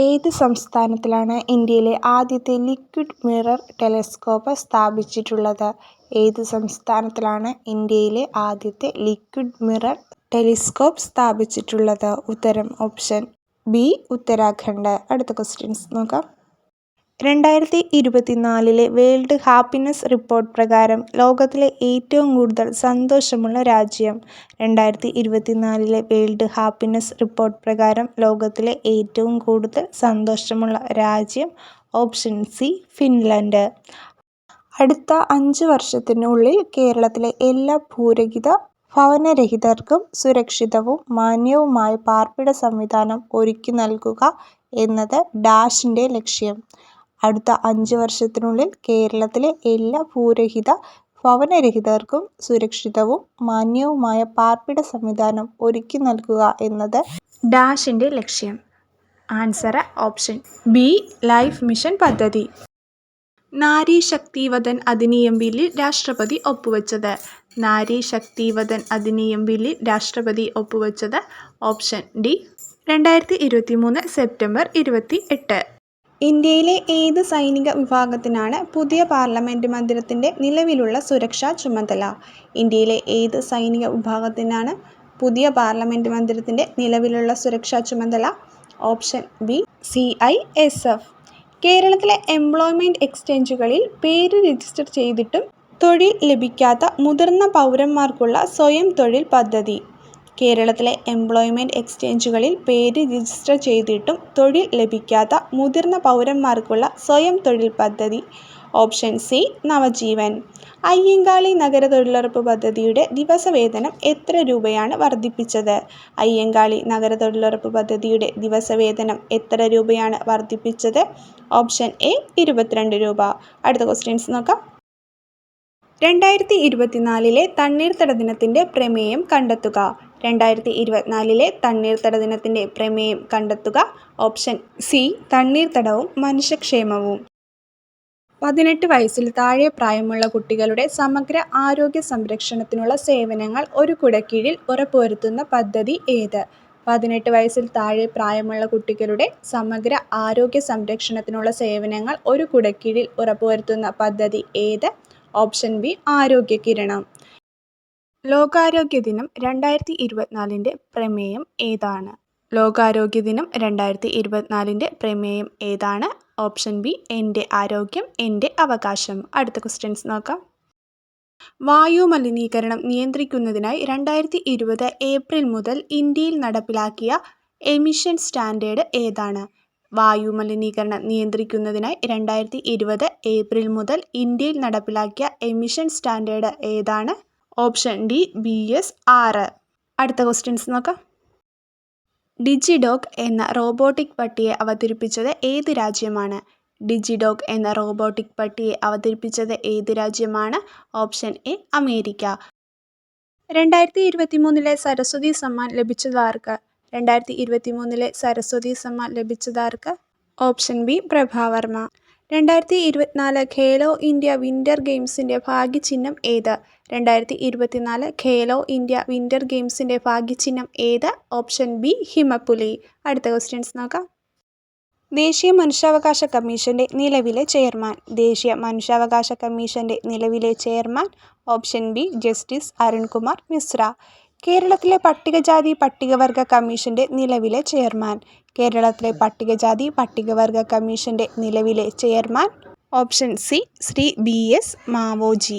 ഏത് സംസ്ഥാനത്തിലാണ് ഇന്ത്യയിലെ ആദ്യത്തെ ലിക്വിഡ് മിറർ ടെലസ്കോപ്പ് സ്ഥാപിച്ചിട്ടുള്ളത്? ഏത് സംസ്ഥാനത്തിലാണ് ഇന്ത്യയിലെ ആദ്യത്തെ ലിക്വിഡ് മിറർ ടെലിസ്കോപ്പ് സ്ഥാപിച്ചിട്ടുള്ളത്? ഉത്തരം ഓപ്ഷൻ ബി ഉത്തരാഖണ്ഡ്. അടുത്ത ക്വസ്റ്റ്യൻസ് നോക്കാം. രണ്ടായിരത്തി ഇരുപത്തിനാലിലെ വേൾഡ് ഹാപ്പിനെസ് റിപ്പോർട്ട് പ്രകാരം ലോകത്തിലെ ഏറ്റവും കൂടുതൽ സന്തോഷമുള്ള രാജ്യം. രണ്ടായിരത്തി ഇരുപത്തിനാലിലെ വേൾഡ് ഹാപ്പിനെസ് റിപ്പോർട്ട് പ്രകാരം ലോകത്തിലെ ഏറ്റവും കൂടുതൽ സന്തോഷമുള്ള രാജ്യം ഓപ്ഷൻ സി ഫിൻലൻഡ്. അടുത്ത അഞ്ച് വർഷത്തിനുള്ളിൽ കേരളത്തിലെ എല്ലാ ഭൂരഹിത ഭവനരഹിതർക്കും സുരക്ഷിതവും മാന്യവുമായ പാർപ്പിട സംവിധാനം ഒരുക്കി നൽകുക എന്നത് ഡാഷിന്റെ ലക്ഷ്യം. അടുത്ത അഞ്ച് വർഷത്തിനുള്ളിൽ കേരളത്തിലെ എല്ലാ ഭൂരഹിത ഭവനരഹിതർക്കും സുരക്ഷിതവും മാന്യവുമായ പാർപ്പിട സംവിധാനം ഒരുക്കി നൽകുക എന്നത് ഡാഷിന്റെ ലക്ഷ്യം. Answer option B life mission പദ്ധതി. നാരി ശക്തിവദൻ അധിനിയം ബില്ലിൽ രാഷ്ട്രപതി ഒപ്പുവെച്ചത്. നാരി ശക്തിവദൻ അധിനിയം ബില്ലിൽ രാഷ്ട്രപതി ഒപ്പുവെച്ചത് ഓപ്ഷൻ ഡി രണ്ടായിരത്തി ഇരുപത്തി മൂന്ന് സെപ്റ്റംബർ ഇരുപത്തി എട്ട് ഇന്ത്യയിലെ ഏത് സൈനിക വിഭാഗത്തിനാണ് പുതിയ പാർലമെന്റ് മന്ദിരത്തിന്റെ നിലവിലുള്ള സുരക്ഷാ ചുമതല? ഇന്ത്യയിലെ ഏത് സൈനിക വിഭാഗത്തിനാണ് പുതിയ പാർലമെന്റ് മന്ദിരത്തിന്റെ നിലവിലുള്ള സുരക്ഷാ ചുമതല? Option B C I S F. കേരളത്തിലെ എംപ്ലോയ്മെന്റ് എക്സ്ചേഞ്ചുകളിൽ പേര് രജിസ്റ്റർ ചെയ്തിട്ടും തൊഴിൽ ലഭിക്കാത്ത മുതിർന്ന പൗരന്മാർക്കുള്ള സ്വയം തൊഴിൽ പദ്ധതി. കേരളത്തിലെ എംപ്ലോയ്മെന്റ് എക്സ്ചേഞ്ചുകളിൽ പേര് രജിസ്റ്റർ ചെയ്തിട്ടും തൊഴിൽ ലഭിക്കാത്ത മുതിർന്ന പൗരന്മാർക്കുള്ള സ്വയം തൊഴിൽ പദ്ധതി. Option C Navajeevan. അയ്യങ്കാളി നഗര തൊഴിലുറപ്പ് പദ്ധതിയുടെ ദിവസവേതനം എത്ര രൂപയാണ് വർദ്ധിപ്പിച്ചത്? അയ്യങ്കാളി നഗര തൊഴിലുറപ്പ് പദ്ധതിയുടെ ദിവസവേതനം എത്ര രൂപയാണ് വർദ്ധിപ്പിച്ചത്? ഓപ്ഷൻ എ ഇരുപത്തിരണ്ട് രൂപ. അടുത്ത ക്വസ്റ്റ്യൻസ് നോക്കാം. രണ്ടായിരത്തി ഇരുപത്തിനാലിലെ തണ്ണീർത്തട ദിനത്തിന്റെ പ്രമേയം കണ്ടെത്തുക. രണ്ടായിരത്തി ഇരുപത്തിനാലിലെ തണ്ണീർത്തട ദിനത്തിന്റെ പ്രമേയം കണ്ടെത്തുക. ഓപ്ഷൻ സി തണ്ണീർത്തടവും മനുഷ്യക്ഷേമവും. പതിനെട്ട് വയസ്സിൽ താഴെ പ്രായമുള്ള കുട്ടികളുടെ സമഗ്ര ആരോഗ്യ സംരക്ഷണത്തിനുള്ള സേവനങ്ങൾ ഒരു കുടക്കീഴിൽ ഉറപ്പുവരുത്തുന്ന പദ്ധതി ഏത്? പതിനെട്ട് വയസ്സിൽ താഴെ പ്രായമുള്ള കുട്ടികളുടെ സമഗ്ര ആരോഗ്യ സംരക്ഷണത്തിനുള്ള സേവനങ്ങൾ ഒരു കുടക്കീഴിൽ ഉറപ്പുവരുത്തുന്ന പദ്ധതി ഏത്? ഓപ്ഷൻ ബി ആരോഗ്യ കിരണം. ലോകാരോഗ്യ ദിനം രണ്ടായിരത്തി ഇരുപത്തിനാലിന്റെ പ്രമേയം ഏതാണ്? ലോകാരോഗ്യ ദിനം രണ്ടായിരത്തി ഇരുപത്തിനാലിന്റെ പ്രമേയം ഏതാണ്? ഓപ്ഷൻ ബി എന്റെ ആരോഗ്യം എന്റെ അവകാശം. അടുത്ത ക്വസ്റ്റ്യൻസ് നോക്കാം. വായു മലിനീകരണം നിയന്ത്രിക്കുന്നതിനായി രണ്ടായിരത്തി ഇരുപത് ഏപ്രിൽ മുതൽ ഇന്ത്യയിൽ നടപ്പിലാക്കിയ എമിഷൻ സ്റ്റാൻഡേർഡ് ഏതാണ്? വായു മലിനീകരണം നിയന്ത്രിക്കുന്നതിനായി രണ്ടായിരത്തി ഇരുപത് ഏപ്രിൽ മുതൽ ഇന്ത്യയിൽ നടപ്പിലാക്കിയ എമിഷൻ സ്റ്റാൻഡേർഡ് ഏതാണ്? ഓപ്ഷൻ ഡി ബി എസ് ആറ്. അടുത്ത ക്വസ്റ്റ്യൻസ് നോക്കാം. ഡിജിഡോഗ് എന്ന റോബോട്ടിക് പട്ടിയെ അവതരിപ്പിച്ചത് ഏത് രാജ്യമാണ്? ഡിജിഡോഗ് എന്ന റോബോട്ടിക് പട്ടിയെ അവതരിപ്പിച്ചത് ഏത് രാജ്യമാണ്? Option A America. രണ്ടായിരത്തി ഇരുപത്തി മൂന്നിലെ സരസ്വതി സമ്മാൻ ലഭിച്ചതാർക്ക് രണ്ടായിരത്തി ഇരുപത്തി മൂന്നിലെ സരസ്വതി സമ്മാൻ ലഭിച്ചതാർക്ക് ഓപ്ഷൻ ബി പ്രഭാവർമ്മ. രണ്ടായിരത്തി ഇരുപത്തിനാല് ഖേലോ ഇന്ത്യ വിന്റർ ഗെയിംസിന്റെ ഭാഗ്യചിഹ്നം ഏത്? രണ്ടായിരത്തി ഇരുപത്തിനാല് ഖേലോ ഇന്ത്യ വിന്റർ ഗെയിംസിന്റെ ഭാഗ്യചിഹ്നം ഏത്? ഓപ്ഷൻ ബി ഹിമപ്പുലി. അടുത്ത ക്വസ്റ്റ്യൻസ് നോക്കാം. ദേശീയ മനുഷ്യാവകാശ കമ്മീഷന്റെ നിലവിലെ ചെയർമാൻ. ദേശീയ മനുഷ്യാവകാശ കമ്മീഷന്റെ നിലവിലെ chairman. Option B justice Arun Kumar Mishra. കേരളത്തിലെ പട്ടികജാതി പട്ടികവർഗ കമ്മീഷന്റെ നിലവിലെ ചെയർമാൻ. കേരളത്തിലെ പട്ടികജാതി പട്ടികവർഗ കമ്മീഷന്റെ നിലവിലെ chairman. Option C Shri B S Mavoji.